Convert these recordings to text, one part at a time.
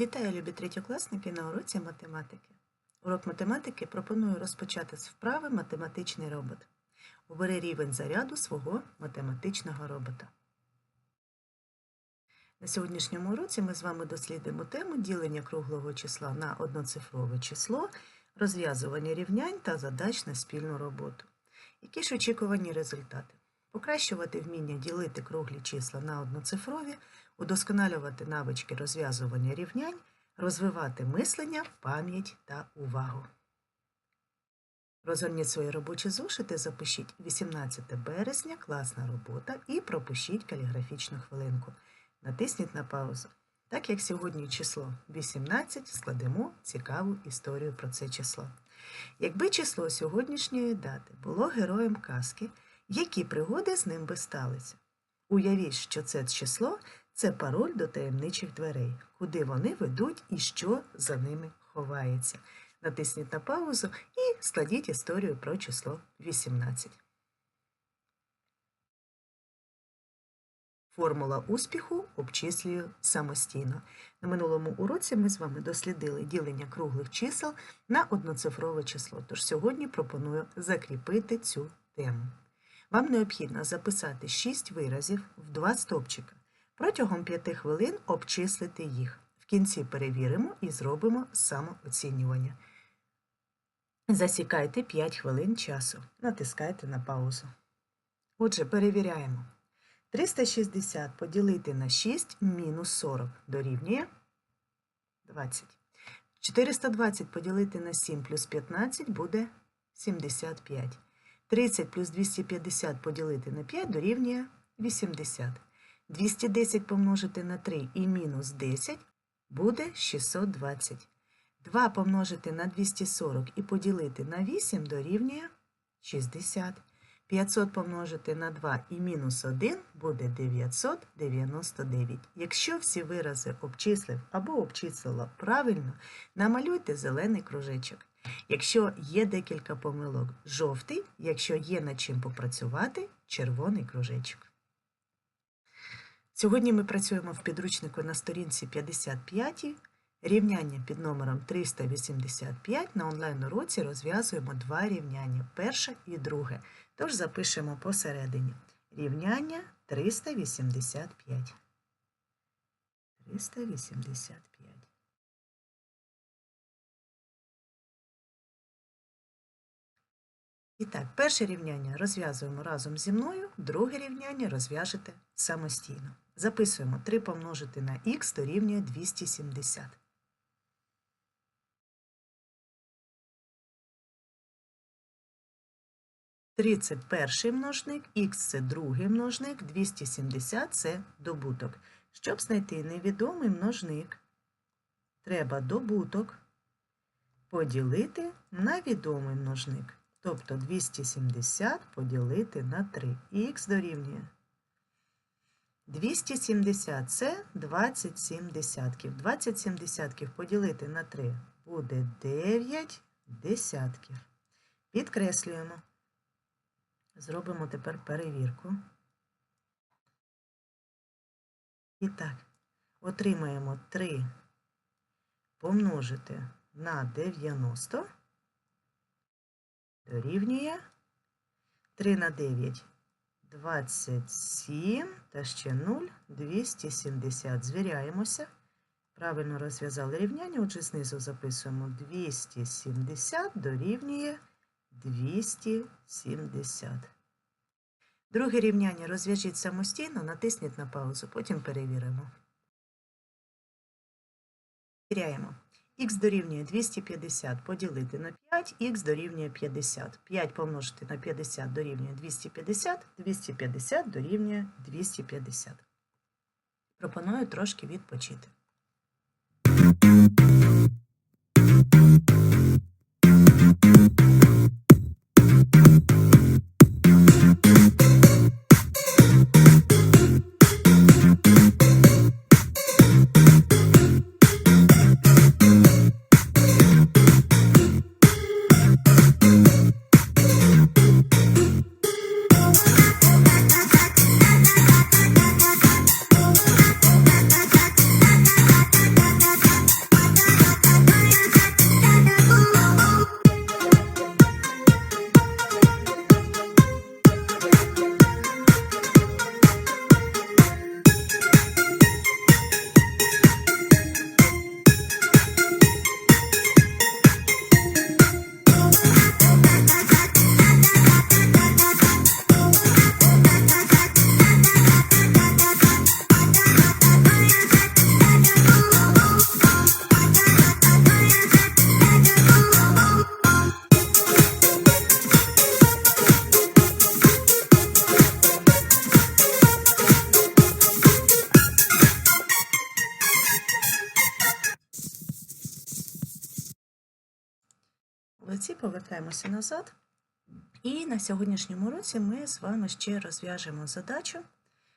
Вітаю, любі третьокласники на уроці математики. Урок математики пропоную розпочати з вправи математичний робот. Обери рівень заряду свого математичного робота. На сьогоднішньому уроці ми з вами дослідимо тему ділення круглого числа на одноцифрове число, розв'язування рівнянь та задач на спільну роботу. Які ж очікувані результати? Покращувати вміння ділити круглі числа на одноцифрові, удосконалювати навички розв'язування рівнянь, розвивати мислення, пам'ять та увагу. Розгорніть свої робочі зошити, запишіть 18 березня, класна робота і пропишіть каліграфічну хвилинку. Натисніть на паузу. Так як сьогодні число 18, складемо цікаву історію про це число. Якби число сьогоднішньої дати було героєм казки, які пригоди з ним би сталися? Уявіть, що це число це пароль до таємничих дверей, куди вони ведуть і що за ними ховається. Натисніть на паузу і складіть історію про число 18. Формула успіху обчислюю самостійно. На минулому уроці ми з вами дослідили ділення круглих чисел на одноцифрове число, тож сьогодні пропоную закріпити цю тему. Вам необхідно записати 6 виразів в два стовпчика. Протягом 5 хвилин обчислити їх. В кінці перевіримо і зробимо самооцінювання. Засікайте 5 хвилин часу. Натискайте на паузу. Отже, перевіряємо. 360 поділити на 6 мінус 40 дорівнює 20. 420 поділити на 7 плюс 15 буде 75. 30 плюс 250 поділити на 5 дорівнює 80. 210 помножити на 3 і мінус 10 буде 620. 2 помножити на 240 і поділити на 8 дорівнює 60. 500 помножити на 2 і мінус 1 буде 999. Якщо всі вирази обчислив або обчислила правильно, намалюйте зелений кружечок. Якщо є декілька помилок, жовтий, якщо є над чим попрацювати, червоний кружечок. Сьогодні ми працюємо в підручнику на сторінці 55. Рівняння під номером 385 на онлайн-уроці розв'язуємо два рівняння перше і друге. Тож запишемо посередині. Рівняння 385. 385. І так, перше рівняння розв'язуємо разом зі мною, друге рівняння розв'яжете самостійно. Записуємо 3 помножити на х дорівнює 270. Три це перший множник, х це другий множник, 270 це добуток. Щоб знайти невідомий множник, треба добуток поділити на відомий множник. Тобто 270 поділити на 3. х дорівнює. 270 це 27 десятків. 27 десятків поділити на 3 буде 9 десятків. Підкреслюємо. Зробимо тепер перевірку. І так, отримаємо 3 помножити на 90 дорівнює 3 на 9 27 та ще 0 270. Звіряємося. Правильно розв'язали рівняння, отже, знизу записуємо 270 дорівнює 270. Друге рівняння розв'яжіть самостійно, натисніть на паузу, потім перевіримо. Перевіряємо. Х дорівнює 250 поділити на 5, х дорівнює 50. 5 помножити на 50 дорівнює 250, 250 дорівнює 250. Пропоную трошки відпочити. Молодці, повертаємося назад. І на сьогоднішньому уроці ми з вами ще розв'яжемо задачу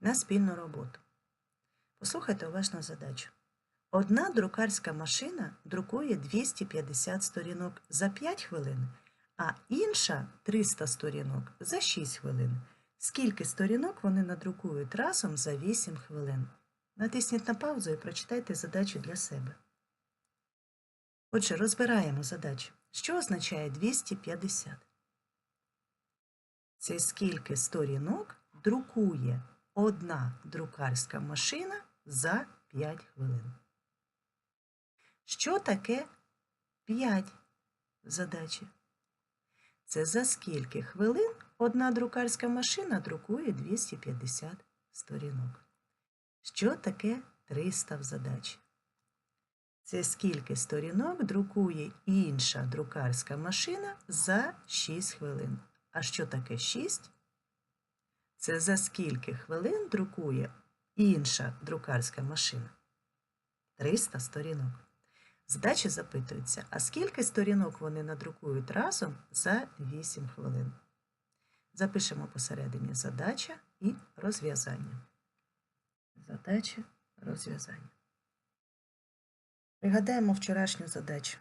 на спільну роботу. Послухайте уважно задачу. Одна друкарська машина друкує 250 сторінок за 5 хвилин, а інша 300 сторінок за 6 хвилин. Скільки сторінок вони надрукують разом за 8 хвилин? Натисніть на паузу і прочитайте задачу для себе. Отже, розбираємо задачу. Що означає 250? Це скільки сторінок друкує одна друкарська машина за 5 хвилин. Що таке 5 задачі? Це за скільки хвилин одна друкарська машина друкує 250 сторінок. Що таке 300 в задачі? Це скільки сторінок друкує інша друкарська машина за 6 хвилин. А що таке 6? Це за скільки хвилин друкує інша друкарська машина? 300 сторінок. Задача запитується, а скільки сторінок вони надрукують разом за 8 хвилин? Запишемо посередині задача і розв'язання. Задача розв'язання. Пригадаємо вчорашню задачу.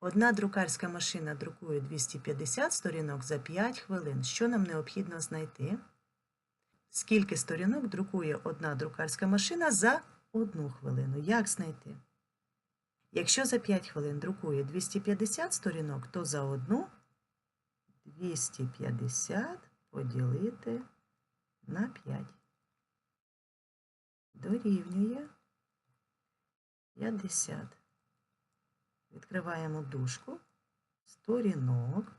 Одна друкарська машина друкує 250 сторінок за 5 хвилин. Що нам необхідно знайти? Скільки сторінок друкує одна друкарська машина за одну хвилину? Як знайти? Якщо за 5 хвилин друкує 250 сторінок, то за одну 250 поділити на 5. Дорівнює 50. Відкриваємо дужку, сторінок,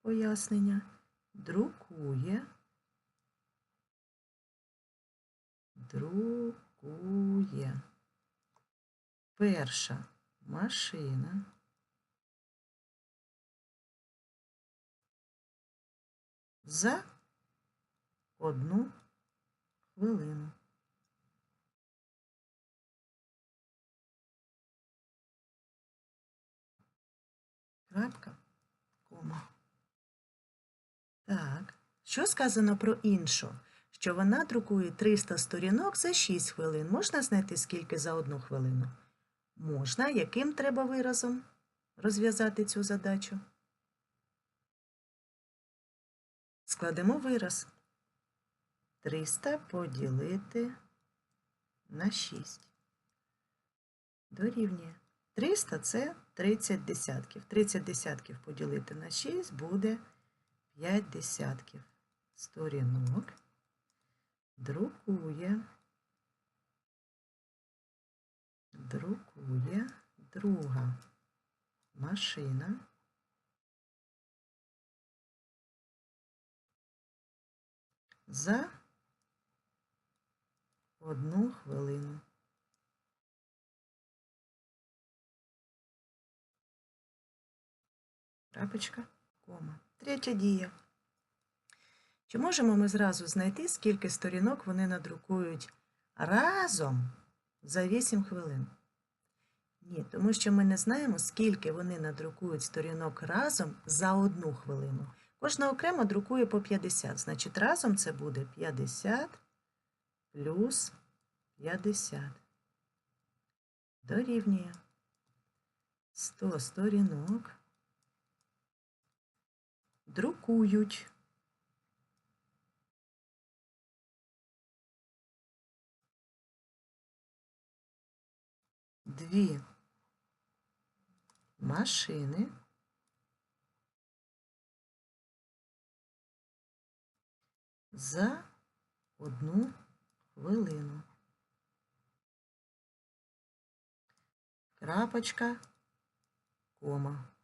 пояснення, друкує, друкує. Перша машина. За одну хвилину. Крапка, кома. Так, що сказано про іншу? Що вона друкує 300 сторінок за 6 хвилин. Можна знайти скільки за одну хвилину? Можна. Яким треба виразом розв'язати цю задачу? Складемо вираз. 300 поділити на 6. Дорівнює. 300 це 30 десятків. 30 десятків поділити на 6 буде 5 десятків. Сторінок друкує, друкує друга машина. За одну хвилину. Крапочка, кома. Третя дія. Чи можемо ми зразу знайти, скільки сторінок вони надрукують разом за 8 хвилин? Ні, тому що ми не знаємо, скільки вони надрукують сторінок разом за одну хвилину. Кожна окремо друкує по 50, значить разом це буде 50 плюс 50. Дорівнює 100 сторінок друкують. Дві машини за одну хвилину. Крапочка, кома.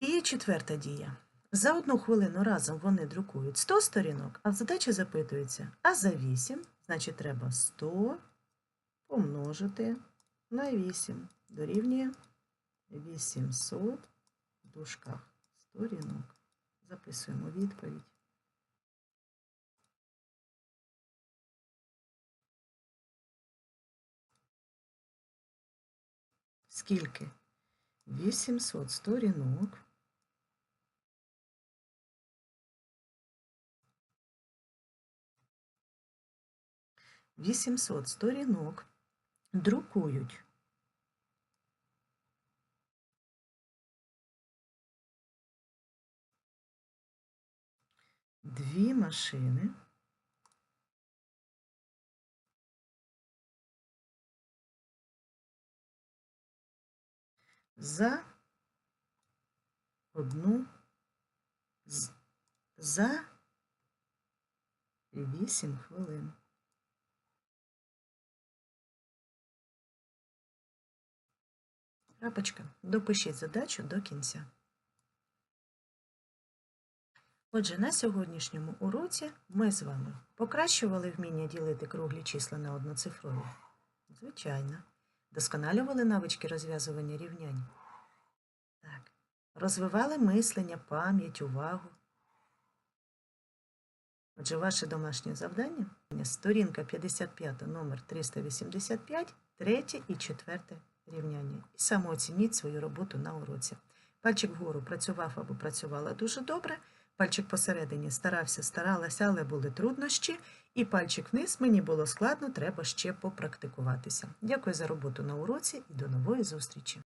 І четверта дія. За одну хвилину разом вони друкують 100 сторінок, а в задачі запитується, а за 8, значить, треба 100 помножити на 8. Дорівнює 800 в дужках сторінок. Записуємо відповідь. Скільки? 800 сторінок. Вісімсот сторінок. Друкують. Дві машини. За одну з- за 8 хвилин. Крапочка. Допишіть задачу до кінця. Отже, на сьогоднішньому уроці ми з вами покращували вміння ділити круглі числа на одноцифрові. Звичайно. Досконалювали навички розв'язування рівнянь. Так. Розвивали мислення, пам'ять, увагу. Отже, ваше домашнє завдання сторінка 55, номер 385, третє і четверте рівняння. І самооцініть свою роботу на уроці. Пальчик вгору працював або працювала дуже добре. Пальчик посередині старався, старалася, але були труднощі. І пальчик вниз мені було складно, треба ще попрактикуватися. Дякую за роботу на уроці і до нової зустрічі!